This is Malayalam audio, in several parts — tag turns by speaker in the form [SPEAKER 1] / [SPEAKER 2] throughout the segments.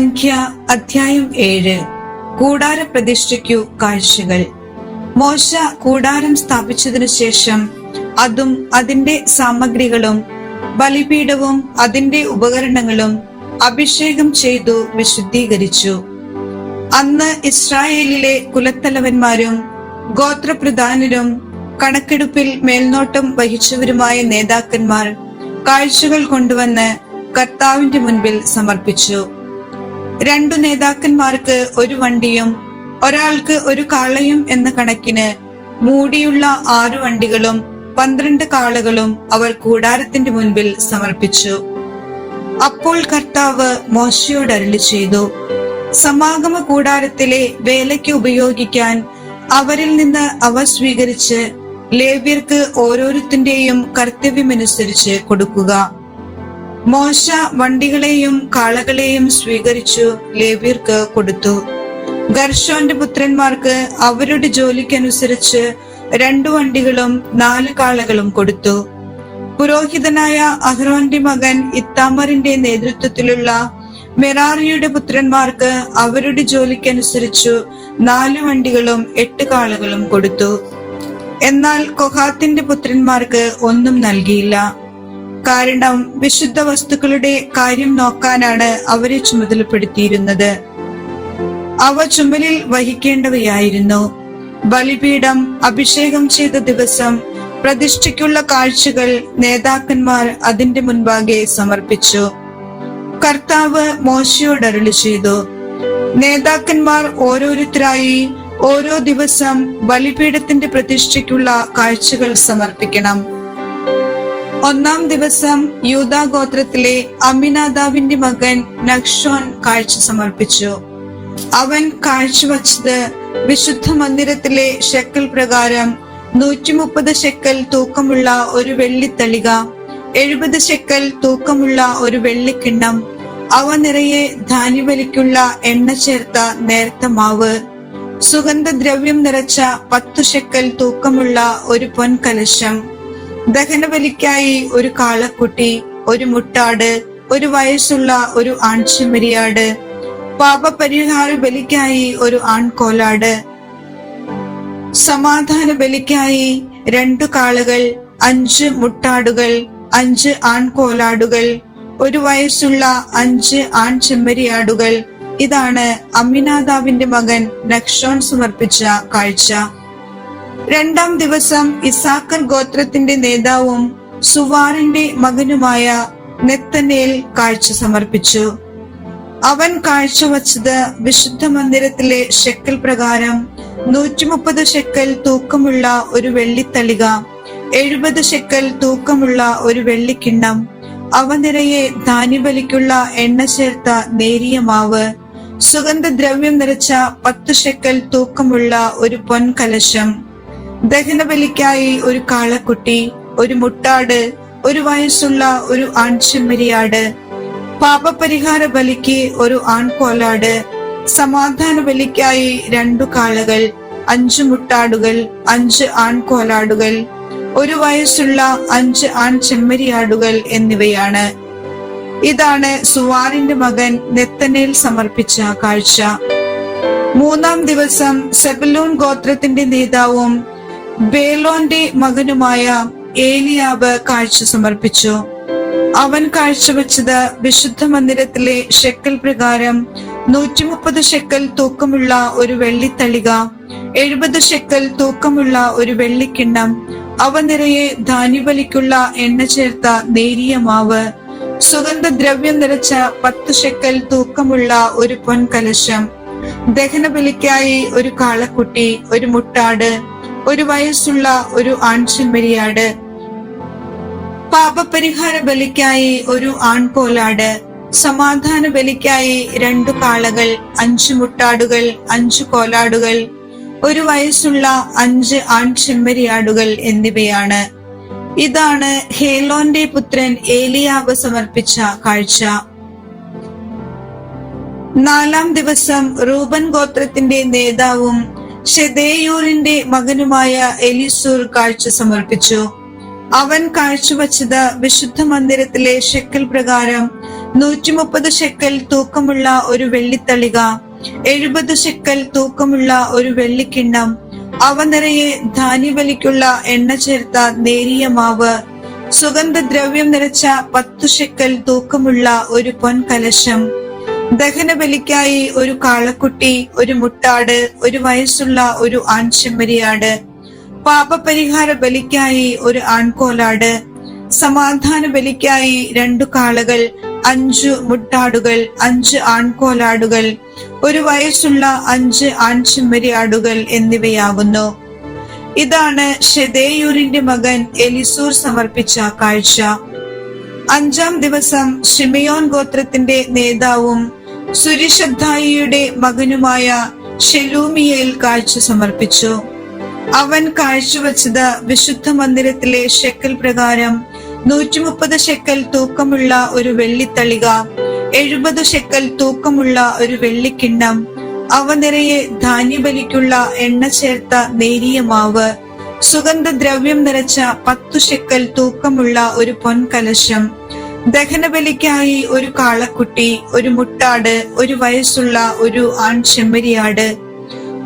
[SPEAKER 1] സംഖ്യ അധ്യായം ഏഴ്. കൂടാര പ്രതിഷ്ഠയ്ക്കു കാഴ്ചകൾ. മോശ കൂടാരം സ്ഥാപിച്ചതിനു ശേഷം അതും അതിന്റെ സാമഗ്രികളും ബലിപീഠവും അതിന്റെ ഉപകരണങ്ങളും അഭിഷേകം ചെയ്തു വിശുദ്ധീകരിച്ചു. അന്ന് ഇസ്രായേലിലെ കുലത്തലവന്മാരും ഗോത്രപ്രധാനരും കണക്കെടുപ്പിൽ മേൽനോട്ടം വഹിച്ചവരുമായ നേതാക്കന്മാർ കാഴ്ചകൾ കൊണ്ടുവന്ന് കർത്താവിന്റെ മുൻപിൽ സമർപ്പിച്ചു. രണ്ടു നേതാക്കന്മാർക്ക് ഒരു വണ്ടിയും ഒരാൾക്ക് ഒരു കാളയും എന്ന കണക്കിന് മൂടിയുള്ള ആറു വണ്ടികളും പന്ത്രണ്ട് കാളകളും അവർ കൂടാരത്തിന്റെ മുൻപിൽ സമർപ്പിച്ചു. അപ്പോൾ കർത്താവ് മോശയോട് അരളി ചെയ്തു സമാഗമ കൂടാരത്തിലെ വേലയ്ക്ക് ഉപയോഗിക്കാൻ അവരിൽ നിന്ന് അവ സ്വീകരിച്ച് ലേവ്യർക്ക് ഓരോരുത്തന്റെയും കർത്തവ്യമനുസരിച്ച് കൊടുക്കുക. മോശ വണ്ടികളെയും കാളകളെയും സ്വീകരിച്ചു ലേവ്യർക്ക് കൊടുത്തു. ഗർഷോന്റെ പുത്രന്മാർക്ക് അവരുടെ ജോലിക്കനുസരിച്ച് രണ്ടു വണ്ടികളും നാല് കാളകളും കൊടുത്തു. പുരോഹിതനായ അഹ്റോന്റെ മകൻ ഇത്താമറിന്റെ നേതൃത്വത്തിലുള്ള മെറാറിയുടെ പുത്രന്മാർക്ക് അവരുടെ ജോലിക്കനുസരിച്ചു നാല് വണ്ടികളും എട്ട് കാളകളും കൊടുത്തു. എന്നാൽ കൊഹാത്തിന്റെ പുത്രന്മാർക്ക് ഒന്നും നൽകിയില്ല. കാരണം വിശുദ്ധ വസ്തുക്കളുടെ കാര്യം നോക്കാനാണ് അവരെ ചുമതലപ്പെടുത്തിയിരുന്നത്. അവ ചുമലിൽ വഹിക്കേണ്ടവയായിരുന്നു. ബലിപീഠം അഭിഷേകം ചെയ്ത ദിവസം പ്രതിഷ്ഠയ്ക്കുള്ള കാഴ്ചകൾ നേതാക്കന്മാർ അതിന്റെ മുൻപാകെ സമർപ്പിച്ചു. കർത്താവ് മോശയോട് അരുളി ചെയ്തു നേതാക്കന്മാർ ഓരോരുത്തരായി ഓരോ ദിവസം ബലിപീഠത്തിന്റെ പ്രതിഷ്ഠയ്ക്കുള്ള കാഴ്ചകൾ സമർപ്പിക്കണം. ഒന്നാം ദിവസം യൂതാ ഗോത്രത്തിലെ അമിനാദാവിന്റെ മകൻ നക്ഷോൻ കാഴ്ച സമർപ്പിച്ചു. അവൻ കാഴ്ചവച്ചത് വിശുദ്ധ മന്ദിരത്തിലെ ഷെക്കൽ പ്രകാരം നൂറ്റി മുപ്പത് ഷെക്കൽ തൂക്കമുള്ള ഒരു വെള്ളിത്തളിക എഴുപത് ഷെക്കൽ തൂക്കമുള്ള ഒരു വെള്ളിക്കിണ്ണം അവ നിറയെ ധാന്യവലിക്കുള്ള എണ്ണ ചേർത്ത നേർത്ത മാവ് സുഗന്ധദ്രവ്യം നിറച്ച പത്തു ഷെക്കൽ തൂക്കമുള്ള ഒരു പൊൻകലശം. ദഹനബലിക്കായി ഒരു കാളക്കുട്ടി ഒരു മുട്ടാട് ഒരു വയസ്സുള്ള ഒരു ആൺചുമരിയാട് പാപപരിഹാര ബലിക്കായി ഒരു ആൺകോലാട് സമാധാന ബലിക്കായി രണ്ടു കാളുകൾ അഞ്ച് മുട്ടാടുകൾ അഞ്ച് ആൺകോലാടുകൾ ഒരു വയസ്സുള്ള അഞ്ച് ആൺചെമ്മരിയാടുകൾ ഇതാണ് അമ്മിനാദാവിന്റെ മകൻ നക്ഷോൻ സമർപ്പിച്ച കാഴ്ച. രണ്ടാം ദിവസം ഇസാക്കർ ഗോത്രത്തിന്റെ നേതാവും സുവാറിന്റെ മകനുമായ നെത്തനേൽ കാഴ്ച സമർപ്പിച്ചു. അവൻ കാഴ്ചവച്ചത് വിശുദ്ധ മന്ദിരത്തിലെ ഷെക്കൽ പ്രകാരം നൂറ്റി മുപ്പത് ഷെക്കൽ തൂക്കമുള്ള ഒരു വെള്ളിത്തളിക എഴുപത് ഷെക്കൽ തൂക്കമുള്ള ഒരു വെള്ളിക്കിണ്ണം അവ നിറയെ ധാന്യബലിക്കുള്ള എണ്ണ ചേർത്ത നേരിയ മാവ് സുഗന്ധദ്രവ്യം നിറച്ച പത്ത് ഷെക്കൽ തൂക്കമുള്ള ഒരു പൊൻകലശം ദഹനബലിക്കായി ഒരു കാളക്കുട്ടി ഒരു മുട്ടാട് ഒരു വയസ്സുള്ള ഒരു ആൺചെമ്മരിയാട് പാപപരിഹാര ബലിക്ക് ഒരു ആൺകോലാട് സമാധാന ബലിക്കായി രണ്ടു കാളകൾ അഞ്ചു മുട്ടാടുകൾ അഞ്ച് ആൺകോലാടുകൾ ഒരു വയസ്സുള്ള അഞ്ച് ആൺ ചെമ്മരിയാടുകൾ എന്നിവയാണ്. ഇതാണ് സുവാറിന്റെ മകൻ നെത്തനേൽ സമർപ്പിച്ച കാഴ്ച. മൂന്നാം ദിവസം സെബലൂൺ ഗോത്രത്തിന്റെ നേതാവും ബേലോന്റെ മകനുമായ ഏലിയാബ് കാഴ്ച സമർപ്പിച്ചു. അവൻ കാഴ്ചവെച്ചത് വിശുദ്ധ മന്ദിരത്തിലെ ഷെക്കൽ പ്രകാരം നൂറ്റി മുപ്പത് ഷെക്കൽ തൂക്കമുള്ള ഒരു വെള്ളിത്തളിക എഴുപത് ഷെക്കൽ തൂക്കമുള്ള ഒരു വെള്ളിക്കിണ്ണം അവ നിറയെ ധാന്യബലിക്കുള്ള എണ്ണ ചേർത്ത നേരിയ മാവ് സുഗന്ധദ്രവ്യം നിറച്ച പത്ത് ഷെക്കൽ തൂക്കമുള്ള ഒരു പൊൻകലശം ദഹനബലിക്കായി ഒരു കാളക്കുട്ടി ഒരു മുട്ടാട് ഒരു വയസ്സുള്ള ഒരു ആൺചെമ്മരിയാട് പാപപരിഹാര ബലിക്കായി ഒരു ആൺകോലാട്. സമാധാന ബലിക്കായി രണ്ടു കാളകൾ അഞ്ചു മുട്ടാടുകൾ അഞ്ചു കോലാടുകൾ ഒരു വയസ്സുള്ള അഞ്ച് ആൺചെമ്മരിയാടുകൾ എന്നിവയാണ്. ഇതാണ് ഹേലോന്റെ പുത്രൻ ഏലിയാവ് സമർപ്പിച്ച കാഴ്ച. നാലാം ദിവസം റൂബൻ ഗോത്രത്തിന്റെ നേതാവും ഷെദേയൂരിന്റെ മകനുമായ എലിസൂർ കാഴ്ച സമർപ്പിച്ചു. അവൻ കാഴ്ചവച്ചത് വിശുദ്ധ മന്ദിരത്തിലെ ഷെക്കൽ പ്രകാരം നൂറ്റി മുപ്പത് ഷെക്കൽ തൂക്കമുള്ള ഒരു വെള്ളിത്തളിക എഴുപത് ഷെക്കൽ തൂക്കമുള്ള ഒരു വെള്ളിക്കിണ്ണം അവ നിറയെ ധാന്യവലിക്കുള്ള എണ്ണ ചേർത്ത നേരിയ മാവ് സുഗന്ധദ്രവ്യം നിറച്ച പത്തു ഷെക്കൽ തൂക്കമുള്ള ഒരു പൊൻകലശം ദഹനബലിക്കായി ഒരു കാളക്കുട്ടി ഒരു മുട്ടാട് ഒരു വയസ്സുള്ള ഒരു ആൺചെമ്മരിയാട് പാപപരിഹാര ബലിക്കായി ഒരു ആൺകോലാട് സമാധാന ബലിക്കായി രണ്ടു കാളകൾ അഞ്ചു മുട്ടാടുകൾ അഞ്ച് ആൺകോലാടുകൾ ഒരു വയസ്സുള്ള അഞ്ച് ആൺചെമ്മരിയാടുകൾ എന്നിവയാകുന്നു. ഇതാണ് ഷെദേയൂരിന്റെ മകൻ എലിസൂർ സമർപ്പിച്ച കാഴ്ച. അഞ്ചാം ദിവസം ഷിമിയോൻ ഗോത്രത്തിന്റെ നേതാവും സുരിഷദ്ധായിയുടെ മകനുമായ ഷെലൂമിയേൽ കാഴ്ച സമർപ്പിച്ചു. അവൻ കാഴ്ചവെച്ചത് വിശുദ്ധ മന്ദിരത്തിലെ ഷെക്കൽ പ്രകാരം നൂറ്റി മുപ്പത് ഷെക്കൽ തൂക്കമുള്ള ഒരു വെള്ളിത്തളിക എഴുപത് ഷെക്കൽ തൂക്കമുള്ള ഒരു വെള്ളിക്കിണ്ണം അവ നിറയെ ധാന്യബലിക്കുള്ള എണ്ണ ചേർത്ത നേരിയ മാവ് സുഗന്ധദ്രവ്യം നിറച്ച പത്തു ഷെക്കൽ തൂക്കമുള്ള ഒരു പൊൻകലശം ദഹനബലിക്കായി ഒരു കാളക്കുട്ടി ഒരു മുട്ടാട് ഒരു വയസ്സുള്ള ഒരു ആൺ ചെമ്മരിയാട്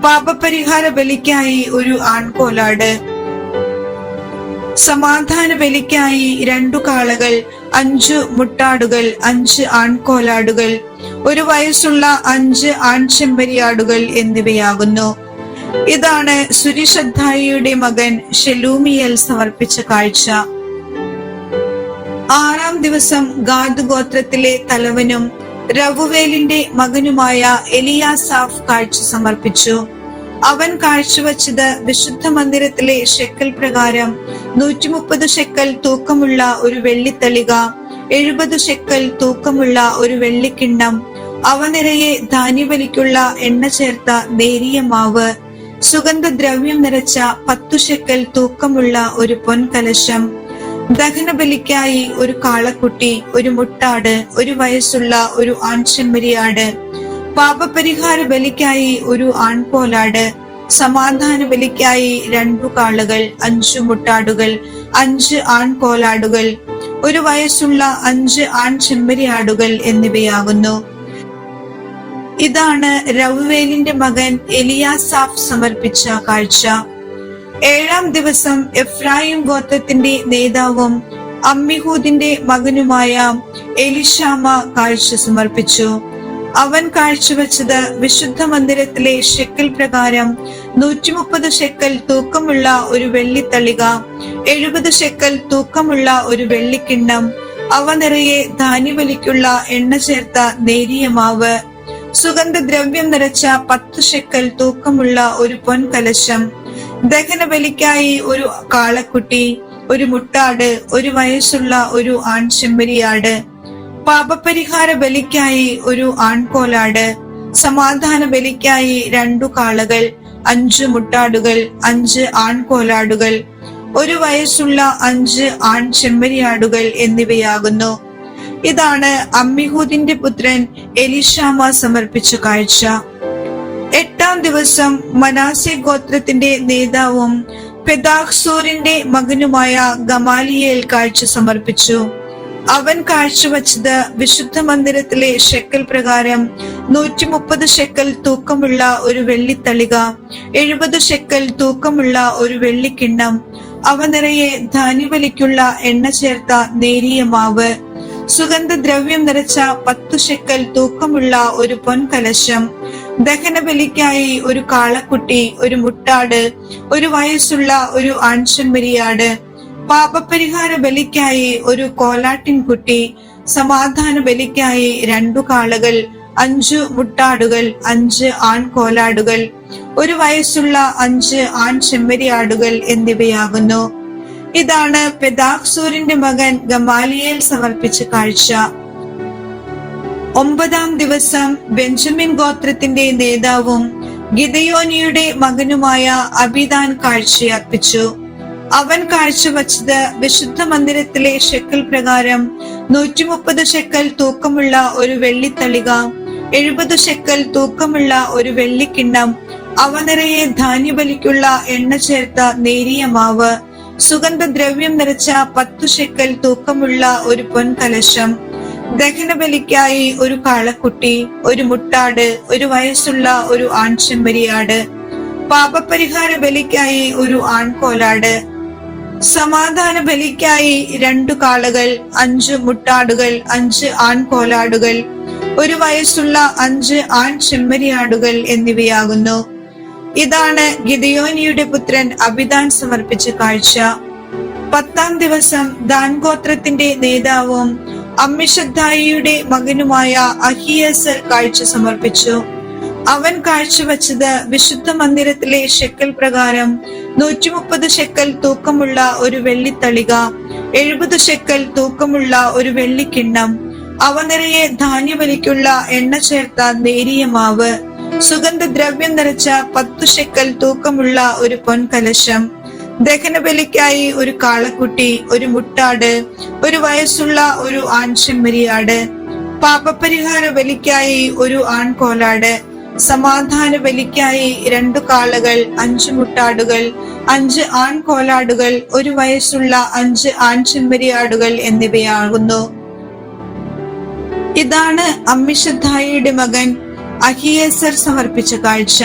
[SPEAKER 1] പാപപരിഹാര ബലിക്കായി ഒരു ആൺകോലാട് സമാധാന ബലിക്കായി രണ്ടു കാളകൾ അഞ്ചു മുട്ടാടുകൾ അഞ്ച് ആൺകോലാടുകൾ ഒരു വയസ്സുള്ള അഞ്ച് ആൺ ചെമ്പരിയാടുകൾ എന്നിവയാകുന്നു. ഇതാണ് സുരിശ്രദ്ധായിയുടെ മകൻ ഷെലൂമിയൽ സമർപ്പിച്ച കാഴ്ച. ആറാം ദിവസം ഗാദ് ഗോത്രത്തിലെ തലവനും രഘുവേലിന്റെ മകനുമായ എലിയാസാഫ് കാഴ്ച സമർപ്പിച്ചു. അവൻ കാഴ്ചവെച്ചത് വിശുദ്ധ മന്ദിരത്തിലെ ഷെക്കൽ പ്രകാരം നൂറ്റി മുപ്പത് ഷെക്കൽ തൂക്കമുള്ള ഒരു വെള്ളിത്തളിക എഴുപത് ഷെക്കൽ തൂക്കമുള്ള ഒരു വെള്ളിക്കിണ്ണം അവ നിറയെ ധാന്യവലിക്കുള്ള എണ്ണ ചേർത്ത നേരിയ മാവ് സുഗന്ധദ്രവ്യം നിറച്ച പത്തു ഷെക്കൽ തൂക്കമുള്ള ഒരു പൊൻകലശം ദഹനബലിക്കായി ഒരു കാളക്കുട്ടി ഒരു മുട്ടാട് ഒരു വയസ്സുള്ള ഒരു ആൺചെമ്മരിയാട് പാപപരിഹാര ബലിക്കായി ഒരു ആൺപോലാട് സമാധാന ബലിക്കായി രണ്ടു കാളുകൾ അഞ്ചു മുട്ടാടുകൾ അഞ്ച് ആൺകോലാടുകൾ ഒരു വയസ്സുള്ള അഞ്ച് ആൺ ചെമ്പരിയാടുകൾ എന്നിവയാകുന്നു. ഇതാണ് രവുവേലിന്റെ മകൻ എലിയാസാഫ് സമർപ്പിച്ച കാഴ്ച. ഏഴാം ദിവസം എഫ്രായിം ഗോത്രത്തിന്റെ നേതാവും അമ്മിഹൂദിന്റെ മകനുമായ എലിഷാമ കാഴ്ച സമർപ്പിച്ചു. അവൻ കാഴ്ചവെച്ചത് വിശുദ്ധ മന്ദിരത്തിലെ ഷെക്കൽ പ്രകാരം നൂറ്റി മുപ്പത് ഷെക്കൽ തൂക്കമുള്ള ഒരു വെള്ളിത്തളിക എഴുപത് ഷെക്കൽ തൂക്കമുള്ള ഒരു വെള്ളിക്കിണ്ണം അവ നിറയെ ധാന്യവലിക്കുള്ള എണ്ണ ചേർത്ത നേരിയ മാവ് സുഗന്ധദ്രവ്യം നിറച്ച പത്ത് ഷെക്കൽ തൂക്കമുള്ള ഒരു പൊൻകലശം ദഹനബലിക്കായി ഒരു കാളക്കുട്ടി ഒരു മുട്ടാട് ഒരു വയസ്സുള്ള ഒരു ആൺ ചെമ്പരിയാട് പാപപരിഹാര ബലിക്കായി ഒരു ആൺകോലാട് സമാധാന ബലിക്കായി രണ്ടു കാളകൾ അഞ്ച് മുട്ടാടുകൾ അഞ്ച് ആൺകോലാടുകൾ ഒരു വയസ്സുള്ള അഞ്ച് ആൺ ചെമ്മരിയാടുകൾ എന്നിവയാകുന്നു. ഇതാണ് അമ്മിഹൂദിന്റെ പുത്രൻ എലിഷാമ സമർപ്പിച്ച കാഴ്ച. എട്ടാം ദിവസം മനാസെ ഗോത്രത്തിന്റെ നേതാവും പെദാഹ്സൂരിന്റെ മകനുമായ ഗമാലിയേൽ കാഴ്ച സമർപ്പിച്ചു. അവൻ കാഴ്ചവെച്ചത് വിശുദ്ധ മന്ദിരത്തിലെ ഷെക്കൽ പ്രകാരം നൂറ്റി മുപ്പത് ഷെക്കൽ തൂക്കമുള്ള ഒരു വെള്ളിത്തളിക എഴുപത് ഷെക്കൽ തൂക്കമുള്ള ഒരു വെള്ളിക്കിണ്ണം അവ നിറയെ ധാന്യവലിക്കുള്ള എണ്ണ ചേർത്ത നേരിയ മാവ് സുഗന്ധദ്രവ്യം നിറച്ച പത്തു ഷെക്കൽ തൂക്കമുള്ള ഒരു പൊൻകലശം ദഹനബലിക്കായി ഒരു കാളക്കുട്ടി ഒരു മുട്ടാട് ഒരു വയസ്സുള്ള ഒരു ആൺചെമ്മരിയാട് പാപപരിഹാര ബലിക്കായി ഒരു കോലാട്ടിൻകുട്ടി സമാധാന ബലിക്കായി രണ്ടു കാളകൾ അഞ്ചു മുട്ടാടുകൾ അഞ്ച് ആൺകോലാടുകൾ ഒരു വയസ്സുള്ള അഞ്ച് ആൺ ചെമ്മരിയാടുകൾ എന്നിവയാകുന്നു. ഇതാണ് പെദാക്സൂരിന്റെ മകൻ ഗമാലിയേൽ സമർപ്പിച്ച കാഴ്ച. ഒമ്പതാം ദിവസം ബെഞ്ചമിൻ ഗോത്രത്തിന്റെ നേതാവും ഗിതയോനിയുടെ മകനുമായ അബിദാൻ കാഴ്ചയർപ്പിച്ചു അവൻ കാഴ്ചവച്ചത് വിശുദ്ധ മന്ദിരത്തിലെ ഷെക്കൽ പ്രകാരം നൂറ്റി മുപ്പത് ഷെക്കൽ തൂക്കമുള്ള ഒരു വെള്ളിത്തളിക എഴുപത് ഷെക്കൽ തൂക്കമുള്ള ഒരു വെള്ളിക്കിണ്ണം അവ നിറയെ ധാന്യബലിക്കുള്ള എണ്ണ ചേർത്ത നേരിയ മാവ് സുഗന്ധദ്രവ്യം നിറച്ച പത്തു ഷെക്കൽ തൂക്കമുള്ള ഒരു പൊൻകലശം ദഹനബലിക്കായി ഒരു കാളക്കുട്ടി ഒരു മുട്ടാട് ഒരു വയസ്സുള്ള ഒരു ആൺചെമ്പരിയാട് പാപപരിഹാര ബലിക്കായി ഒരു ആൺകോലാട് സമാധാന ബലിക്കായി രണ്ടു കാളകൾ അഞ്ച് മുട്ടാടുകൾ അഞ്ച് ആൺകോലാടുകൾ ഒരു വയസ്സുള്ള അഞ്ച് ആൺ ചെമ്മരിയാടുകൾ എന്നിവയാകുന്നു. ഇതാണ് ഗിദയോനിയുടെ പുത്രൻ അഭിദാൻ സമർപ്പിച്ച കാഴ്ച. പത്താം ദിവസം ദാൻ ഗോത്രത്തിന്റെ നേതാവും അമ്മിഷദ്ധായിയുടെ മകനുമായ അഹിയസൽ കാഴ്ച സമർപ്പിച്ചു. അവൻ കാഴ്ചവെച്ചത് വിശുദ്ധ മന്ദിരത്തിലെ ഷെക്കൽ പ്രകാരം നൂറ്റി മുപ്പത് ഷെക്കൽ തൂക്കമുള്ള ഒരു വെള്ളിത്തളിക എഴുപത് ഷെക്കൽ തൂക്കമുള്ള ഒരു വെള്ളിക്കിണ്ണം അവ നിറയെ ധാന്യവലിക്കുള്ള എണ്ണ ചേർത്ത നേരിയ മാവ് സുഗന്ധദ്രവ്യം നിറച്ച പത്തു ഷെക്കൽ തൂക്കമുള്ള ഒരു പൊൻകലശം ദഹനബലിക്കായി ഒരു കാളക്കുട്ടി ഒരു മുട്ടാട് ഒരു വയസ്സുള്ള ഒരു ആൺചെമ്മരിയാട് പാപപരിഹാര ബലിക്കായി ഒരു ആൺകോലാട് സമാധാന ബലിക്കായി രണ്ടു കാളകൾ അഞ്ച് മുട്ടാടുകൾ അഞ്ച് ആൺകോലാടുകൾ ഒരു വയസ്സുള്ള അഞ്ച് ആൺചെമ്മരിയാടുകൾ എന്നിവയാകുന്നു. ഇതാണ് അമ്മിഷദ്ധായിയുടെ മകൻ അഹിയേസർ സമർപ്പിച്ച കാഴ്ച.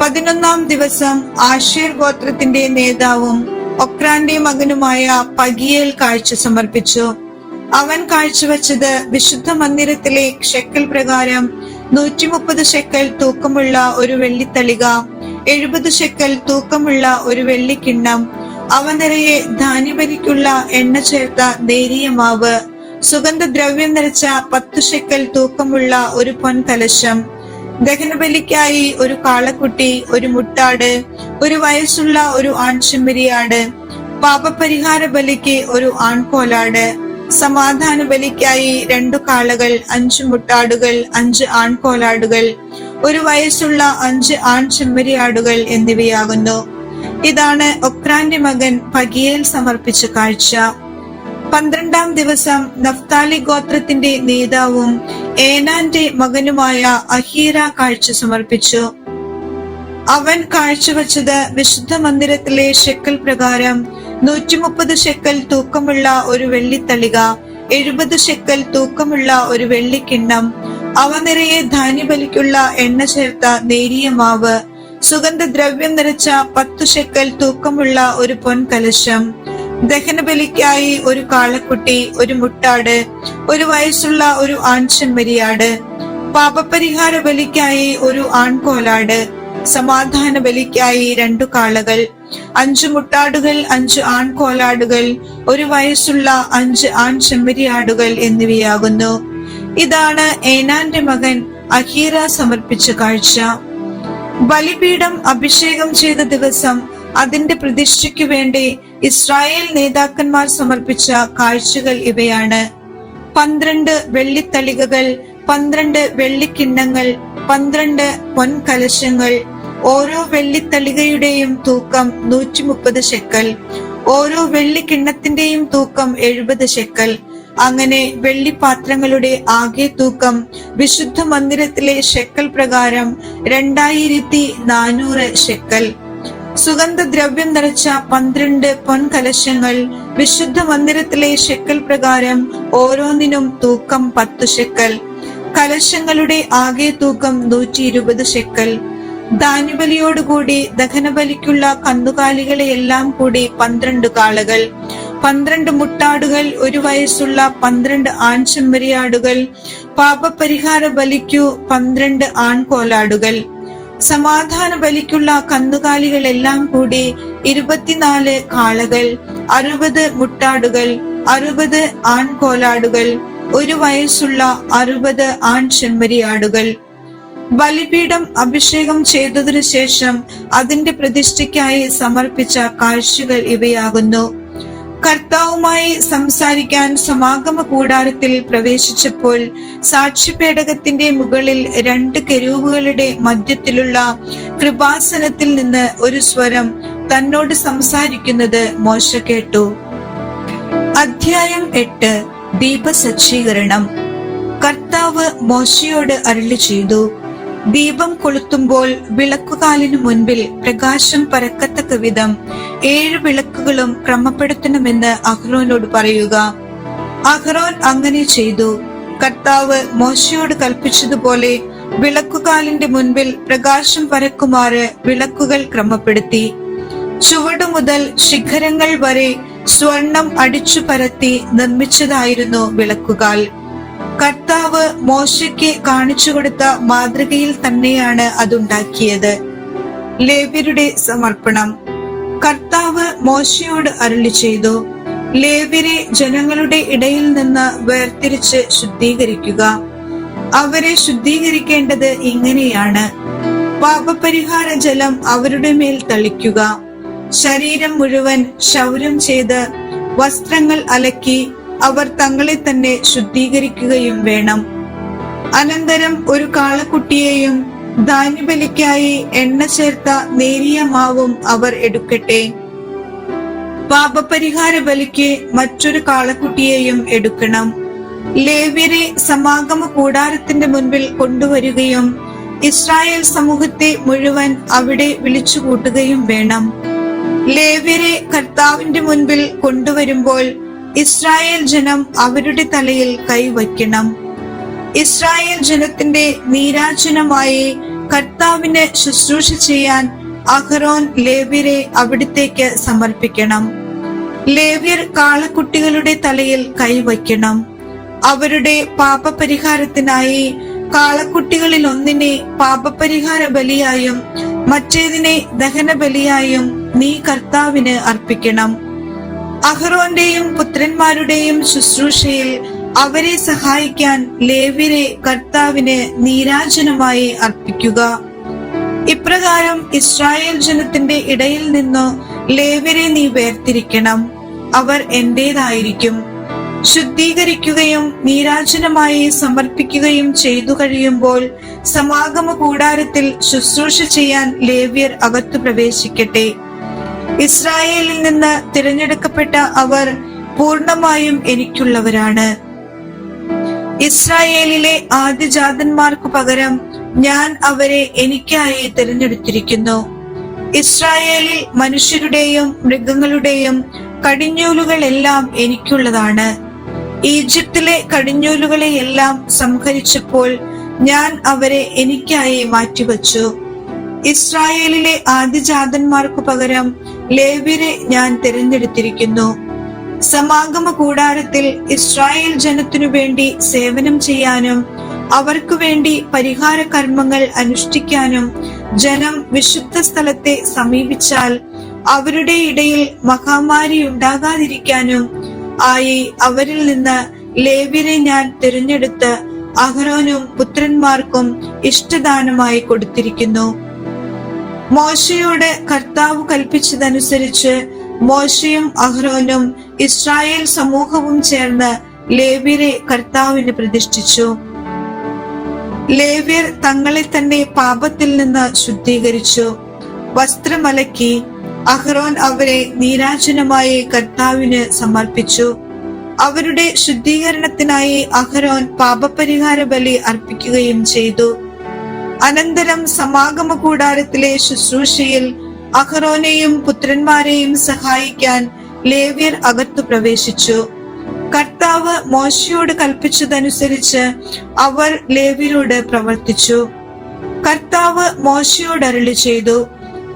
[SPEAKER 1] പതിനൊന്നാം ദിവസം ആഷേർ ഗോത്രത്തിന്റെ നേതാവും ഒക്രാന്റെ മകനുമായ പകിയേൽ കാഴ്ച സമർപ്പിച്ചു. അവൻ കാഴ്ചവെച്ചത് വിശുദ്ധ മന്ദിരത്തിലെ ഷെക്കൽ പ്രകാരം നൂറ്റി മുപ്പത് ഷെക്കൽ തൂക്കമുള്ള ഒരു വെള്ളിത്തളിക എഴുപത് ഷെക്കൽ തൂക്കമുള്ള ഒരു വെള്ളിക്കിണ്ണം അവ നിറയെ ധാന്യപരിക്കുള്ള എണ്ണ ചേർത്ത നേരിയ മാവ് സുഗന്ധദ്രവ്യം നിറച്ച പത്തു ഷെക്കൽ തൂക്കമുള്ള ഒരു പൊൻകലശം ദഹനബലിക്കായി ഒരു കാളക്കുട്ടി ഒരു മുട്ടാട് ഒരു വയസ്സുള്ള ഒരു ആൺചെമ്മരിയാട് പാപപരിഹാര ബലിക്ക് ഒരു ആൺകോലാട് സമാധാന ബലിക്കായി രണ്ടു കാളകൾ അഞ്ചു മുട്ടാടുകൾ അഞ്ച് ആൺകോലാടുകൾ ഒരു വയസ്സുള്ള അഞ്ച് ആൺ ചെമ്മരിയാടുകൾ എന്നിവയാകുന്നു. ഇതാണ് ഒക്രാന്റെ മകൻ പകിയേൽ സമർപ്പിച്ച കാഴ്ച. പന്ത്രണ്ടാം ദിവസം നഫ്താലി ഗോത്രത്തിന്റെ നേതാവും ഏനാന്റെ മകനുമായ അഹീര കാഴ്ച സമർപ്പിച്ചു. അവൻ കാഴ്ചവെച്ചത് വിശുദ്ധ മന്ദിരത്തിലെ ഷെക്കൽ പ്രകാരം നൂറ്റി മുപ്പത് ഷെക്കൽ തൂക്കമുള്ള ഒരു വെള്ളിത്തളിക എഴുപത് ഷെക്കൽ തൂക്കമുള്ള ഒരു വെള്ളിക്കിണ്ണം അവ നിറയെ ധാന്യബലിക്കുള്ള എണ്ണ ചേർത്ത നേരിയ മാവ് സുഗന്ധദ്രവ്യം നിറച്ച പത്തു ഷെക്കൽ തൂക്കമുള്ള ഒരു പൊൻകലശം ദഹനബലിക്കായി ഒരു കാളക്കുട്ടി ഒരു മുട്ടാട് ഒരു വയസ്സുള്ള ഒരു ആൺചെമ്മരിയാട് പാപപരിഹാര ബലിക്കായി ഒരു ആൺകോലാട് സമാധാന ബലിക്കായി രണ്ടു കാളകൾ അഞ്ചു മുട്ടാടുകൾ അഞ്ച് ആൺകോലാടുകൾ ഒരു വയസ്സുള്ള അഞ്ച് ആൺ ചെമ്മരിയാടുകൾ എന്നിവയാകുന്നു. ഇതാണ് ഏനാന്റെ മകൻ അഹീറ സമർപ്പിച്ച കാഴ്ച. ബലിപീഠം അഭിഷേകം ചെയ്ത ദിവസം അതിന്റെ പ്രതിഷ്ഠയ്ക്കു വേണ്ടി ഇസ്രായേൽ നേതാക്കന്മാർ സമർപ്പിച്ച കാഴ്ചകൾ ഇവയാണ്. പന്ത്രണ്ട് വെള്ളിത്തളികകൾ പന്ത്രണ്ട് വെള്ളിക്കിണ്ണങ്ങൾ പന്ത്രണ്ട് പൊൻകലശങ്ങൾ ഓരോ വെള്ളിത്തളികയുടെയും തൂക്കം നൂറ്റി മുപ്പത് ശെക്കൽ ഓരോ വെള്ളിക്കിണ്ണത്തിന്റെയും തൂക്കം എഴുപത് ശെക്കൽ. അങ്ങനെ വെള്ളിപാത്രങ്ങളുടെ ആകെ തൂക്കം വിശുദ്ധ മന്ദിരത്തിലെ ഷെക്കൽ പ്രകാരം രണ്ടായിരത്തി നാനൂറ് ഷെക്കൽ സുഗന്ധദ്രവ്യം നിറച്ച പന്ത്രണ്ട് പൊൻകലശങ്ങൾ വിശുദ്ധ മന്ദിരത്തിലെ ഷെക്കൽ പ്രകാരം ഓരോന്നിനും തൂക്കം പത്ത് ഷെക്കൽ. കലശങ്ങളുടെ ആകെ തൂക്കം നൂറ്റി ഇരുപത് ഷെക്കൽ. ധാന്യബലിയോടുകൂടി ദഹനബലിക്കുള്ള കന്നുകാലികളെയെല്ലാം കൂടി പന്ത്രണ്ട് കാളകൾ. പന്ത്രണ്ട് മുട്ടാടുകൾ ഒരു വയസ്സുള്ള പന്ത്രണ്ട് ആൺചെമ്മരിയാടുകൾ. പാപപരിഹാര ബലിക്കു പന്ത്രണ്ട് ആൺകോലാടുകൾ. സമാധാന ബലിക്കുള്ള കന്നുകാലികളെല്ലാം കൂടി ഇരുപത്തിനാല് കാളകൾ അറുപത് മുട്ടാടുകൾ അറുപത് ആൺകോലാടുകൾ ഒരു വയസ്സുള്ള അറുപത് ആൺ ചെമ്മരിയാടുകൾ ബലിപീഠം അഭിഷേകം ചെയ്തതിനു ശേഷം അതിന്റെ പ്രതിഷ്ഠയ്ക്കായി സമർപ്പിച്ച കാഴ്ചകൾ ഇവയാകുന്നു. കർത്താവുമായി സംസാരിക്കാൻ സമാഗമ കൂടാരത്തിൽ പ്രവേശിച്ചപ്പോൾ സാക്ഷിപേടകത്തിന്റെ മുകളിൽ രണ്ട് കെരൂവുകളുടെ മധ്യത്തിലുള്ള കൃപാസനത്തിൽ നിന്ന് ഒരു സ്വരം തന്നോട് സംസാരിക്കുന്നത് മോശ കേട്ടു. അധ്യായം എട്ട് ദീപസജ്ജീകരണം. കർത്താവ് മോശയോട് അരുളി ചെയ്തു ദീപം കൊളുത്തുമ്പോൾ വിളക്കുകാലിനു മുൻപിൽ പ്രകാശം പരക്കത്തക്ക വിധം ഏഴ് വിളക്കുകളും ക്രമപ്പെടുത്തണമെന്ന് അഹ്റോനോട് പറയുക. അഹ്റോൻ അങ്ങനെ ചെയ്തു. കർത്താവ് മോശയോട് കൽപ്പിച്ചതുപോലെ വിളക്കുകാലിന്റെ മുൻപിൽ പ്രകാശം പരക്കുമാറ് വിളക്കുകൾ ക്രമപ്പെടുത്തി. ചുവടു മുതൽ ശിഖരങ്ങൾ വരെ സ്വർണം അടിച്ചു പരത്തി നിർമ്മിച്ചതായിരുന്നു വിളക്കുകാൽ. കർത്താവ് മോശയ്ക്ക് കാണിച്ചു കൊടുത്ത മാതൃകയിൽ തന്നെയാണ് അതുണ്ടാക്കിയത്. ലേവ്യരുടെ സമർപ്പണം. കർത്താവ് മോശയോട് അരുളി ചെയ്തു ലേവ്യരെ ജനങ്ങളുടെ ഇടയിൽ നിന്ന് വേർതിരിച്ച് ശുദ്ധീകരിക്കുക. അവരെ ശുദ്ധീകരിക്കേണ്ടത് ഇങ്ങനെയാണ്. പാപപരിഹാര ജലം അവരുടെ മേൽ തളിക്കുക. ശരീരം മുഴുവൻ ക്ഷൗരം ചെയ്ത് വസ്ത്രങ്ങൾ അലക്കി അവർ തങ്ങളെ തന്നെ ശുദ്ധീകരിക്കുകയും വേണം. അനന്തരം ഒരു കാളക്കുട്ടിയെയും ധാന്യബലിക്കായി എണ്ണ ചേർത്ത നേരിയ മാവും അവർ എടുക്കട്ടെ. പാപപരിഹാര ബലിക്ക് മറ്റൊരു കാളക്കുട്ടിയെയും എടുക്കണം. ലേവ്യരെ സമാഗമ കൂടാരത്തിന്റെ മുൻപിൽ കൊണ്ടുവരികയും ഇസ്രായേൽ സമൂഹത്തെ മുഴുവൻ അവിടെ വിളിച്ചുകൂട്ടുകയും വേണം. ലേവ്യരെ കർത്താവിന്റെ മുൻപിൽ കൊണ്ടുവരുമ്പോൾ ഇസ്രായേൽ ജനം അവരുടെ തലയിൽ കൈവയ്ക്കണം. ഇസ്രായേൽ ജനത്തിന്റെ നീരാജനമായി കർത്താവിന് ശുശ്രൂഷ ചെയ്യാൻ അഹ്റോൻ ലേവ്യരെ അവിടത്തേക്ക് സമർപ്പിക്കണം. ലേവ്യർ കാളക്കുട്ടികളുടെ തലയിൽ കൈവയ്ക്കണം. അവരുടെ പാപപരിഹാരത്തിനായി കാളക്കുട്ടികളിൽ ഒന്നിനെ പാപപരിഹാര ബലിയായും മറ്റേതിനെ ദഹന ബലിയായും നീ കർത്താവിന് അർപ്പിക്കണം. അഹ്റോന്റെയും പുത്രന്മാരുടെയും ശുശ്രൂഷയിൽ അവരെ സഹായിക്കാൻ ലേവ്യരെ കർത്താവിന് നീരാജനമായി അർപ്പിക്കുക. ഇപ്രകാരം ഇസ്രായേൽ ജനത്തിന്റെ ഇടയിൽ നിന്ന് ലേവ്യരെ നീ വേർതിരിക്കണം. അവർ എന്റേതായിരിക്കും. ശുദ്ധീകരിക്കുകയും നീരാജനമായി സമർപ്പിക്കുകയും ചെയ്തു കഴിയുമ്പോൾ സമാഗമ കൂടാരത്തിൽ ശുശ്രൂഷ ചെയ്യാൻ ലേവ്യർ അകത്തു പ്രവേശിക്കട്ടെ. ഇസ്രായേലിൽ നിന്ന് തിരഞ്ഞെടുക്കപ്പെട്ട അവർ പൂർണമായും എനിക്കുള്ളവരാണ്. ഇസ്രായേലിലെ ആദ്യജാതന്മാർക്കു പകരം ഞാൻ അവരെ എനിക്കായി തിരഞ്ഞെടുത്തിരിക്കുന്നു. ഇസ്രായേലിൽ മനുഷ്യരുടെയും മൃഗങ്ങളുടെയും കടിഞ്ഞൂലുകളെല്ലാം എനിക്കുള്ളതാണ്. ഈജിപ്തിലെ കടിഞ്ഞൂലുകളെയെല്ലാം സംഹരിച്ചപ്പോൾ ഞാൻ അവരെ എനിക്കായി മാറ്റിവച്ചു. ഇസ്രായേലിലെ ആദ്യജാതന്മാർക്ക് പകരം ലേവ്യരെ ഞാൻ തിരഞ്ഞെടുത്തിരിക്കുന്നു. സമാഗമ കൂടാരത്തിൽ ഇസ്രായേൽ ജനത്തിനു വേണ്ടി സേവനം ചെയ്യാനും അവർക്കു വേണ്ടി പരിഹാര കർമ്മങ്ങൾ അനുഷ്ഠിക്കാനും ജനം വിശുദ്ധ സ്ഥലത്തെ സമീപിച്ചാൽ അവരുടെ ഇടയിൽ മഹാമാരി ഉണ്ടാകാതിരിക്കാനും ആയി അവരിൽ നിന്ന് ലേവ്യരെ ഞാൻ തിരഞ്ഞെടുത്ത് അഹ്റോനും പുത്രന്മാർക്കും ഇഷ്ടദാനമായി കൊടുത്തിരിക്കുന്നു. മോശയോട് കർത്താവ് കൽപ്പിച്ചതനുസരിച്ച് മോശയും അഹ്റോനും ഇസ്രായേൽ സമൂഹവും ചേർന്ന് ലേവ്യരെ കർത്താവിന് പ്രതിഷ്ഠിച്ചു. ലേവ്യർ തങ്ങളെ തന്നെ പാപത്തിൽ നിന്ന് ശുദ്ധീകരിച്ചു. വസ്ത്രമലക്കി അഹ്റോൻ അവരെ നീരാജനമായി കർത്താവിന് സമർപ്പിച്ചു. അവരുടെ ശുദ്ധീകരണത്തിനായി അഹ്റോൻ പാപപരിഹാര ബലി അർപ്പിക്കുകയും ചെയ്തു. അനന്തരം സമാഗമ കൂടാരത്തിലെ ശുശ്രൂഷയിൽ അഹ്റോനെയും പുത്രന്മാരെയും സഹായിക്കാൻ ലേവ്യർ അകത്തു പ്രവേശിച്ചു. കർത്താവ് മോശയോട് കൽപ്പിച്ചതനുസരിച്ച് അവർ ലേവ്യരോട് പ്രവർത്തിച്ചു. കർത്താവ് മോശയോട് അരുളി ചെയ്തു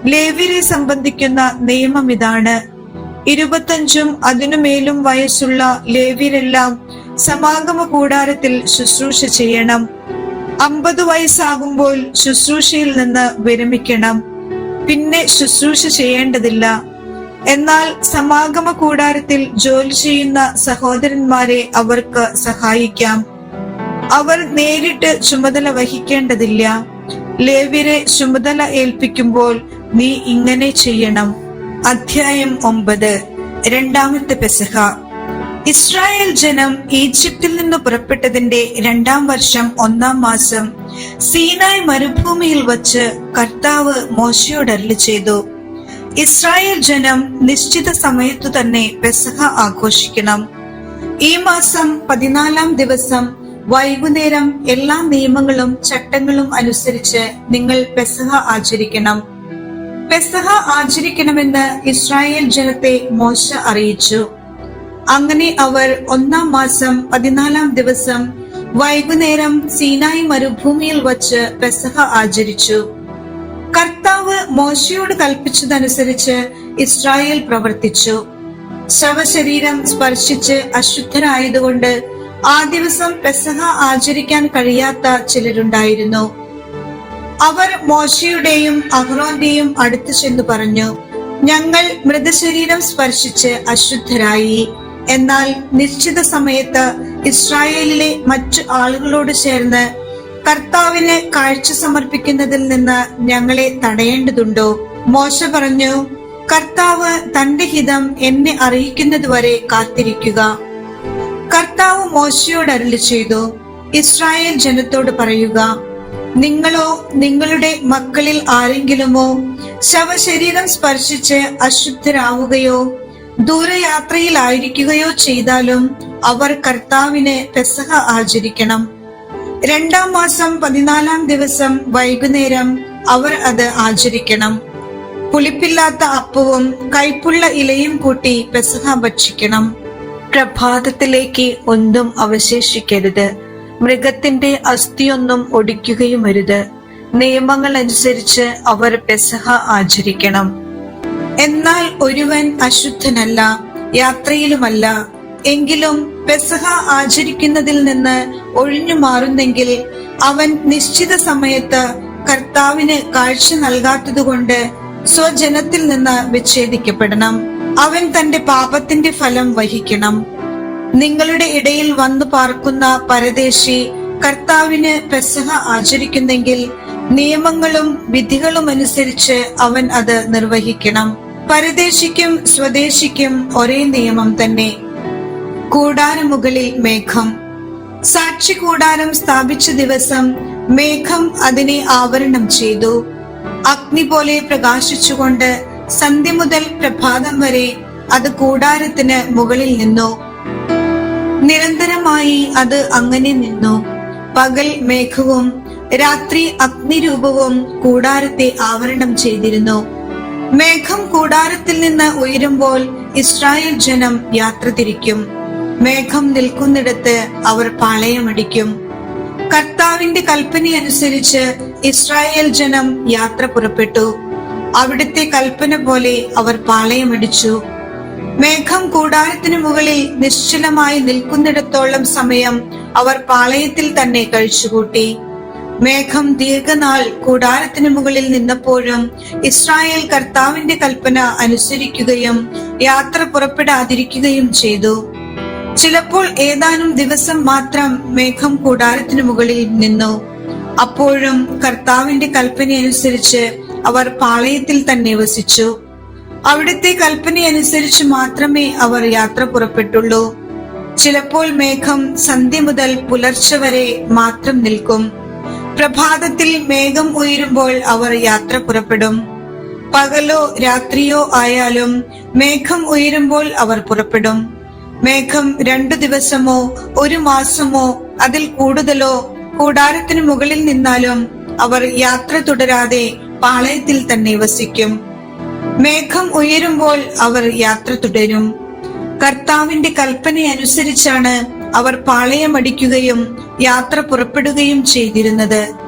[SPEAKER 1] ലേവ്യരെ സംബന്ധിക്കുന്ന നിയമം ഇതാണ്. ഇരുപത്തഞ്ചും അതിനുമേലും വയസ്സുള്ള ലേവ്യരെല്ലാം സമാഗമ കൂടാരത്തിൽ ശുശ്രൂഷ ചെയ്യണം. അമ്പത് വയസ്സാകുമ്പോൾ ശുശ്രൂഷയിൽ നിന്ന് വിരമിക്കണം. പിന്നെ ശുശ്രൂഷ ചെയ്യേണ്ടതില്ല. എന്നാൽ സമാഗമ കൂടാരത്തിൽ ജോലി ചെയ്യുന്ന സഹോദരന്മാരെ അവർക്ക് സഹായിക്കാം. അവർ നേരിട്ട് ചുമതല വഹിക്കേണ്ടതില്ല. ലേവ്യരെ ചുമതല ഏൽപ്പിക്കുമ്പോൾ നീ ഇങ്ങനെ ചെയ്യണം. അധ്യായം ഒമ്പത്. രണ്ടാമത്തെ പെസഹ. ഇസ്രായേൽ ജനം ഈജിപ്തിൽ നിന്ന് പുറപ്പെട്ടതിന്റെ രണ്ടാം വർഷം ഒന്നാം മാസം സീനായ് മരുഭൂമിയിൽ വച്ച് കർത്താവ് മോശയോട് അരളി ചെയ്തു. ഇസ്രായേൽ ജനം നിശ്ചിത സമയത്തു തന്നെ പെസഹ ആഘോഷിക്കണം. ഈ മാസം പതിനാലാം ദിവസം വൈകുന്നേരം എല്ലാ നിയമങ്ങളും ചട്ടങ്ങളും അനുസരിച്ച് നിങ്ങൾ പെസഹ ആചരിക്കണം. പെസഹ ആചരിക്കണമെന്ന് ഇസ്രായേൽ ജനത്തെ മോശ അറിയിച്ചു. അങ്ങനെ അവർ ഒന്നാം മാസം പതിനാലാം ദിവസം വൈകുന്നേരം സീനായി മരുഭൂമിയിൽ വച്ച് പെസഹ ആചരിച്ചു. കർത്താവ് മോശയോട് കൽപ്പിച്ചതനുസരിച്ച് ഇസ്രായേൽ പ്രവർത്തിച്ചു. ശവശരീരം സ്പർശിച്ച് അശുദ്ധരായതുകൊണ്ട് ആ ദിവസം പെസഹ ആചരിക്കാൻ കഴിയാത്ത ചിലരുണ്ടായിരുന്നു. അവർ മോശയുടെയും അഹ്റോന്റെയും അടുത്ത് ചെന്ന് പറഞ്ഞു ഞങ്ങൾ മൃതശരീരം സ്പർശിച്ച് അശുദ്ധരായി. എന്നാൽ നിശ്ചിത സമയത്ത് ഇസ്രായേലിലെ മറ്റു ആളുകളോട് ചേർന്ന് കർത്താവിന് കാഴ്ച സമർപ്പിക്കുന്നതിൽ നിന്ന് ഞങ്ങളെ തടയേണ്ടതുണ്ടോ? മോശ പറഞ്ഞു കർത്താവ് തന്റെ ഹിതം എന്നെ അറിയിക്കുന്നതുവരെ കാത്തിരിക്കുക. കർത്താവ് മോശയോട് അരുളി ചെയ്തു ഇസ്രായേൽ ജനത്തോട് പറയുക നിങ്ങളോ നിങ്ങളുടെ മക്കളിൽ ആരെങ്കിലുമോ ശവശരീരം സ്പർശിച്ച് അശുദ്ധരാവുകയോ ദൂരയാത്രയിലായിരിക്കുകയോ ചെയ്താലും അവർ കർത്താവിനെ പെസഹ ആചരിക്കണം. രണ്ടാം മാസം പതിനാലാം ദിവസം വൈകുന്നേരം അവർ അത് ആചരിക്കണം. പുളിപ്പില്ലാത്ത അപ്പവും കൈപ്പുള്ള ഇലയും കൂട്ടി പെസഹ ഭക്ഷിക്കണം. പ്രഭാതത്തിലേക്ക് ഒന്നും അവശേഷിക്കരുത്. മൃഗത്തിന്റെ അസ്ഥിയൊന്നും ഒടിക്കുകയും അരുത്. നിയമങ്ങൾ അനുസരിച്ച് അവർ പെസഹ ആചരിക്കണം. എന്നാൽ ഒരുവൻ അശുദ്ധനല്ല യാത്രയിലുമല്ല. എങ്കിലും പെസഹ ആചരിക്കുന്നതിൽ നിന്ന് ഒഴിഞ്ഞു മാറുന്നെങ്കിൽ അവൻ നിശ്ചിത സമയത്ത് കർത്താവിന് കാഴ്ച നൽകാത്തതുകൊണ്ട് സ്വജനത്തിൽ നിന്ന് വിച്ഛേദിക്കപ്പെടണം. അവൻ തന്റെ പാപത്തിന്റെ ഫലം വഹിക്കണം. നിങ്ങളുടെ ഇടയിൽ വന്നു പാർക്കുന്ന പരദേശി കർത്താവിന് പെസഹ ആചരിക്കുന്നെങ്കിൽ നിയമങ്ങളും വിധികളും അനുസരിച്ച് അവൻ അത് നിർവഹിക്കണം. പരദേശിക്കും സ്വദേശിക്കും ഒരേ നിയമം തന്നെ. കൂടാരമുകളിൽ മേഘം. സാക്ഷി കൂടാരം സ്ഥാപിച്ച ദിവസം മേഘം അതിനെ ആവരണം ചെയ്തു. അഗ്നി പോലെ പ്രകാശിച്ചുകൊണ്ട് സന്ധ്യ മുതൽ പ്രഭാതം വരെ അത് കൂടാരത്തിന് മുകളിൽ നിന്നു. നിരന്തരമായി അത് അങ്ങനെ നിന്നു. പകൽ മേഘവും രാത്രി അഗ്നിരൂപവും കൂടാരത്തെ ആവരണം ചെയ്തിരുന്നു. മേഘം കൂടാരത്തിൽ നിന്ന് ഉയരുമ്പോൾ ഇസ്രായേൽ ജനം യാത്ര തിരിക്കും. മേഘം നിൽക്കുന്നിടത്ത് അവർ പാളയമടിക്കും. കർത്താവിന്റെ കൽപ്പന അനുസരിച്ച് ഇസ്രായേൽ ജനം യാത്ര പുറപ്പെട്ടു. അവിടുത്തെ കൽപ്പന പോലെ അവർ പാളയമടിച്ചു. മേഘം കൂടാരത്തിന് മുകളിൽ നിശ്ചലമായി നിൽക്കുന്നിടത്തോളം സമയം അവർ പാളയത്തിൽ തന്നെ കഴിച്ചുകൂട്ടി. മേഘം ദീർഘനാൾ കൂടാരത്തിന് മുകളിൽ നിന്നപ്പോഴും ഇസ്രായേൽ കർത്താവിന്റെ കൽപ്പന അനുസരിക്കുകയും യാത്ര പുറപ്പെടാതിരിക്കുകയും ചെയ്തു. ചിലപ്പോൾ ഏതാനും ദിവസം മാത്രം മേഘം കൂടാരത്തിന് മുകളിൽ നിന്നു. അപ്പോഴും കർത്താവിന്റെ കൽപ്പനയനുസരിച്ച് അവർ പാളയത്തിൽ തന്നെ വസിച്ചു. അവിടുത്തെ കൽപ്പനയനുസരിച്ച് മാത്രമേ അവർ യാത്ര പുറപ്പെട്ടുള്ളൂ. ചിലപ്പോൾ മേഘം സന്ധ്യ മുതൽ പുലർച്ചെ വരെ മാത്രം നിൽക്കും. പ്രഭാതത്തിൽ മേഘം ഉയരുമ്പോൾ അവർ യാത്ര പുറപ്പെടും. പകലോ രാത്രിയോ ആയാലും മേഘം ഉയരുമ്പോൾ അവർ പുറപ്പെടും. മേഘം രണ്ടു ദിവസമോ ഒരു മാസമോ അതിൽ കൂടുതലോ കൂടാരത്തിന് മുകളിൽ നിന്നാലും അവർ യാത്ര തുടരാതെ പാളയത്തിൽ തന്നെ വസിക്കും. മേഘം ഉയരുമ്പോൾ അവർ യാത്ര തുടരും. കർത്താവിന്റെ കൽപ്പനയനുസരിച്ചാണ് അവർ പാളയമടിക്കുകയും യാത്ര പുറപ്പെടുകയും ചെയ്തിരുന്നത്.